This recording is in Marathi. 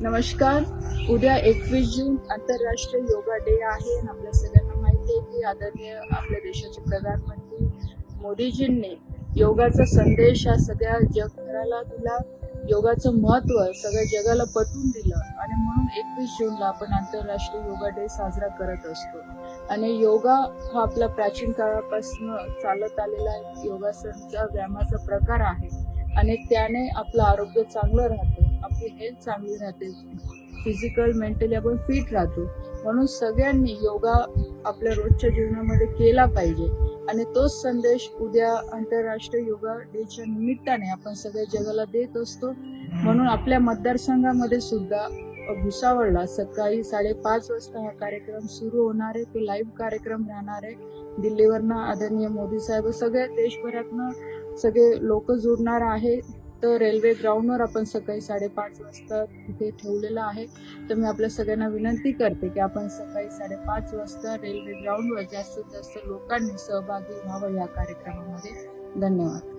नमस्कार. उद्या एकवीस जून आंतरराष्ट्रीय योगा डे आहे. आणि आपल्या सगळ्यांना माहिती आहे की आदरणीय आपल्या देशाचे प्रधानमंत्री मोदीजींनी योगाचा संदेश हा सगळ्या जगभराला दिला. योगाचं महत्त्व सगळ्या जगाला पटवून दिलं आणि म्हणून एकवीस जूनला आपण आंतरराष्ट्रीय योगा डे साजरा करत असतो. आणि योगा हा आपला प्राचीन काळापासून चालत आलेला योगासनचा व्यायामाचा प्रकार आहे. आणि त्याने आपलं आरोग्य चांगलं राहतं. आपली हेल्थ चांगली राहते. फिजिकल मेंटली आपण फिट राहतो. म्हणून सगळ्यांनी योगा आपल्या रोजच्या जीवनामध्ये केला पाहिजे. आणि तोच संदेश उद्या आंतरराष्ट्रीय योगा डेच्या निमित्ताने आपण सगळ्या जगाला देत असतो. म्हणून आपल्या मतदारसंघामध्ये सुद्धा भुसावळला सकाळी साडेपाच वाजता हा कार्यक्रम सुरू होणार आहे. तो लाईव्ह कार्यक्रम राहणार आहे. दिल्लीवरनं आदरणीय मोदी साहेब सगळ्या देशभरातनं सगळे लोक जुडणार आहे. तर रेल्वे ग्राउंडवर आपण सकाळी साडेपाच वाजता तिथे ठेवलेलं आहे. तर मी आपल्या सगळ्यांना विनंती करते की आपण सकाळी साडेपाच वाजता रेल्वे ग्राउंडवर जास्तीत जास्त लोकांनी सहभागी व्हावं या कार्यक्रमामध्ये. धन्यवाद.